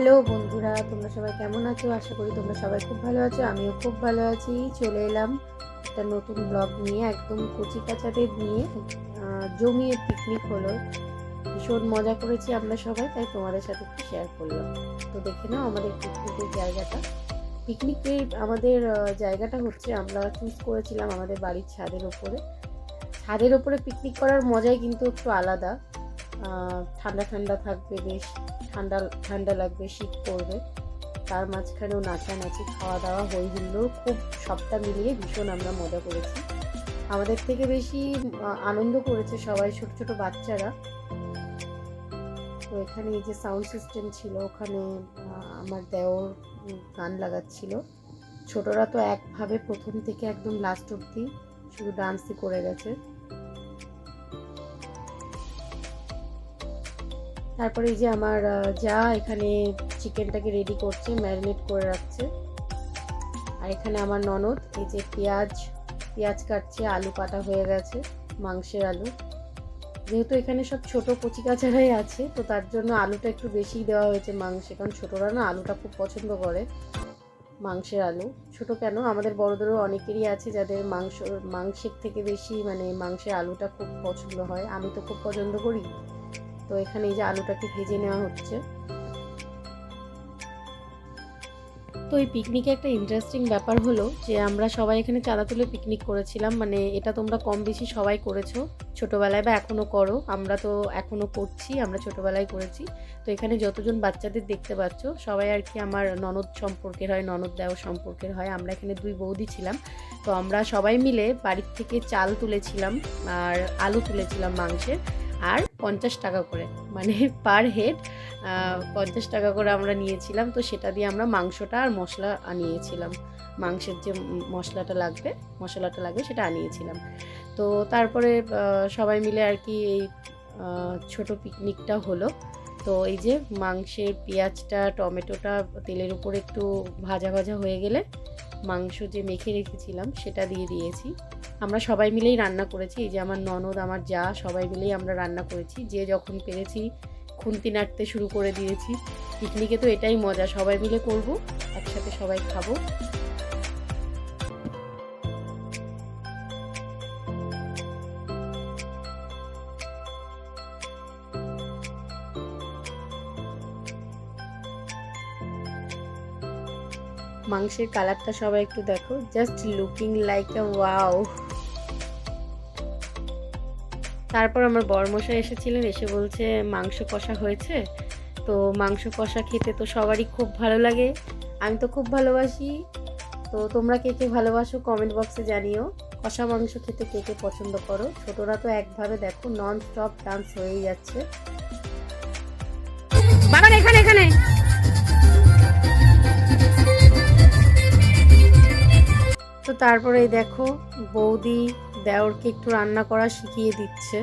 Hello বন্ধুরা, তোমরা সবাই কেমন আছো? আশা করি তোমরা সবাই খুব ভালো আছো, আমিও খুব ভালো আছি। চলে এলাম একটা নতুন ব্লগ নিয়ে, একদম কচি কাচাদের নিয়ে। জমিয়ে পিকনিক হলো। ভীষণ মজা করেছি আমরা সবাই, তাই তোমাদের সাথে একটু শেয়ার করলাম। তো দেখে নাও আমাদের পিকনিকের জায়গাটা। পিকনিকের আমাদের জায়গাটা হচ্ছে, আমরা চুজ করেছিলাম আমাদের বাড়ির ছাদের ওপরে ছাদের ওপরে পিকনিক করার মজাই কিন্তু একটু আলাদা। ঠান্ডা ঠান্ডা থাকবে, বেশ ঠান্ডা ঠান্ডা লাগবে, শীত পড়বে। তার মাঝখানেও নাচানাচি খাওয়া দাওয়া হই হুল্লোড় খুব সবটা মিলিয়ে ভীষণ আমরা মজা করেছি। আমাদের থেকে বেশি আনন্দ করেছে সবাই ছোট ছোট বাচ্চারা। তো এখানে এই যে সাউন্ড সিস্টেম ছিল, ওখানে আমার দেওর গান লাগাচ্ছিল। ছোটরা তো একভাবে প্রথম থেকে একদম লাস্ট অবধি শুধু ডান্সই করে গেছে। তারপরে এই যে আমার যা এখানে চিকেনটাকে রেডি করছে ম্যারিনেট করে রাখছে। আর এখানে আমার ননদ, এই যে পেঁয়াজ পেঁয়াজ কাটছে, আলু কাটা হয়ে গেছে, মাংসের আলু। যেহেতু এখানে সব ছোট কচি কাচারাই আছে, তো তার জন্য আলুটা একটু বেশি দেওয়া হয়েছে মাংসে, কারণ ছোটরা না আলুটা খুব পছন্দ করে, মাংসের আলু। ছোট কেন? আমাদের বড়দেরও অনেকেরই আছে যাদের মাংস, মাংসের থেকে বেশি মানে মাংসের আলুটা খুব পছন্দ হয়। আমি তো খুব পছন্দ করি। তো এখানে এই যে আলুটাকে ভেজে নেওয়া হচ্ছে। তো এই পিকনিকে একটা ইন্টারেস্টিং ব্যাপার হলো যে আমরা সবাই এখানে চাঁদা তুলে পিকনিক করেছিলাম মানে এটা তোমরা কম বেশি সবাই করেছ। ছোটোবেলায় বা এখনও করো, আমরা তো এখনও করছি, আমরা ছোটোবেলায় করেছি। তো এখানে যতজন বাচ্চাদের দেখতে পাচ্ছ, সবাই আর কি আমার ননদ সম্পর্কের হয়, ননদ দেও সম্পর্কের হয়, আমরা এখানে দুই বৌদি ছিলাম। তো আমরা সবাই মিলে বাড়ির থেকে চাল তুলেছিলাম আর আলু তুলেছিলাম মাংসের আর পঞ্চাশ টাকা করে মানে পার হেড পঞ্চাশ টাকা করে আমরা নিয়েছিলাম। তো সেটা দিয়ে আমরা মাংসটা আর মশলা আনিয়েছিলাম। মাংসের যে মশলাটা লাগবে মশলাটা লাগবে সেটা আনিয়েছিলাম। তো তারপরে সবাই মিলে আর কি এই ছোট পিকনিকটা হলো। তো এই যে মাংসের পেঁয়াজটা, টমেটোটা তেলের উপর একটু ভাজা ভাজা হয়ে গেলে মাংস যে মেখে রেখেছিলাম সেটা দিয়ে দিয়েছি। আমরা সবাই মিলেই রান্না করেছি। এই যে আমার ননদ, আমার যা, সবাই মিলেই আমরা রান্না করেছি। যে যখন পেরেছি, খুন্তি নাড়তে শুরু করে দিয়েছি। পিকনিকে তো এটাই মজা, সবাই মিলে করব, একসাথে সবাই খাব। মাংসের কালারটা সবাই একটু দেখো। Just looking like a wow তারপর আমার বরমশাই এসেছিলেন, এসে বলছে, মাংস কষা হয়েছে? তো মাংস কষা খেতে তো সবারই খুব ভালো লাগে। আমি তো খুব ভালোবাসি। তো তোমরা কে কে ভালোবাসো কমেন্ট বক্সে জানিও। কষা মাংস খেতে কে কে পছন্দ করো? ছোটরা তো একভাবে দেখো নন স্টপ ডান্স হয়েই যাচ্ছে। বাগান এখানে এখানে। তো তারপরে দেখো বৌদি দেওরকে একটু রান্না করা শিখিয়ে দিচ্ছে।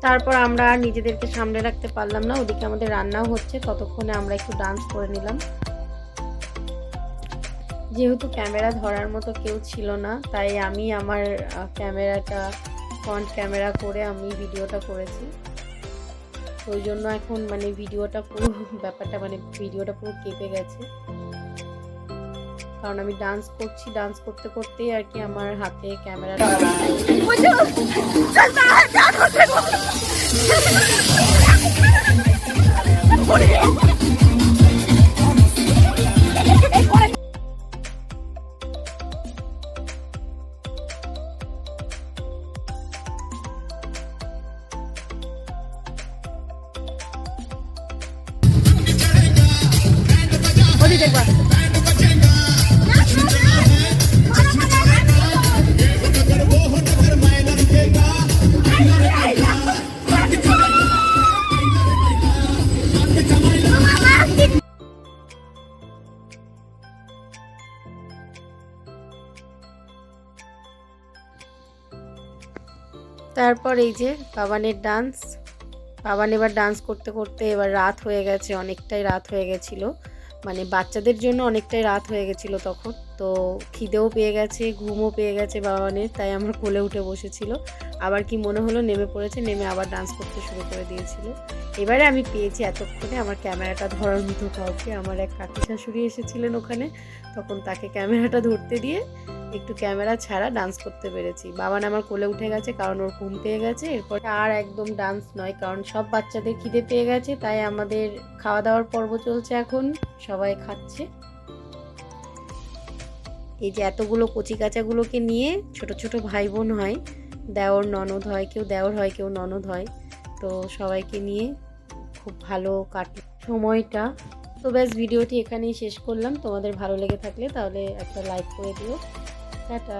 তারপর আমরা নিজেদেরকে সামনে রাখতে পারলাম না। ওদিকে আমাদের রান্নাও হচ্ছে। ততক্ষণে আমরা একটু ডান্স করে নিলাম। যেহেতু ক্যামেরা ধরার মতো কেউ ছিল না, তাই আমি আমার ক্যামেরাটা ফ্রন্ট ক্যামেরা করে আমি ভিডিওটা করেছি। ওই জন্য এখন মানে ভিডিওটা পুরো, ব্যাপারটা মানে ভিডিওটা পুরো কেঁপে গেছে। কারণ আমি ডান্স করছি ডান্স করতে করতেই আর কি আমার হাতে ক্যামেরা দেখবা তারপর এই যে বাবানের ডান্স বাবান এবার ডান্স করতে করতে এবার রাত হয়ে গেছে, অনেকটাই রাত হয়ে গেছিল। মানে বাচ্চাদের জন্য অনেকটাই রাত হয়ে গেছিল তখন। তো খিদেও পেয়ে গেছে, ঘুমও পেয়ে গেছে বাবানের, তাই আমার কোলে উঠে বসেছিল। আবার কি মনে হলো, নেমে পড়েছে, নেমে আবার ডান্স করতে শুরু করে দিয়েছিল। এবারে আমি পেয়েছি এতক্ষণে আমার ক্যামেরাটা ধরার মতো কাউকে। আমার এক কাকি শাশুড়ি এসেছিলেন ওখানে, তখন তাকে ক্যামেরাটা ধরতে দিয়ে একটু ক্যামেরা ছাড়া ডান্স করতে পেরেছি। বাবান আমার কোলে উঠে গেছে, কারণ ওর ঘুম পেয়ে গেছে, এরপর আর একদম ডান্স নয়, কারণ সব বাচ্চাদের খিদে পেয়ে গেছে, তাই আমাদের খাওয়া দাওয়ার পর্ব চলছে এখন। সবাই খাচ্ছে। এই যে এতগুলো কচি কাচাগুলোকে নিয়ে ছোট ছোট ভাই বোন হয়, দেওর ননদ হয়, কেউ দেওর হয়, কেউ ননদ হয়, তো সবাইকে নিয়ে খুব ভালো কাটে সময়টা। তো ব্যাস ভিডিওটি এখানেই শেষ করলাম। তোমাদের ভালো লেগে থাকলে তাহলে একটা লাইক করে দিও। টাটা।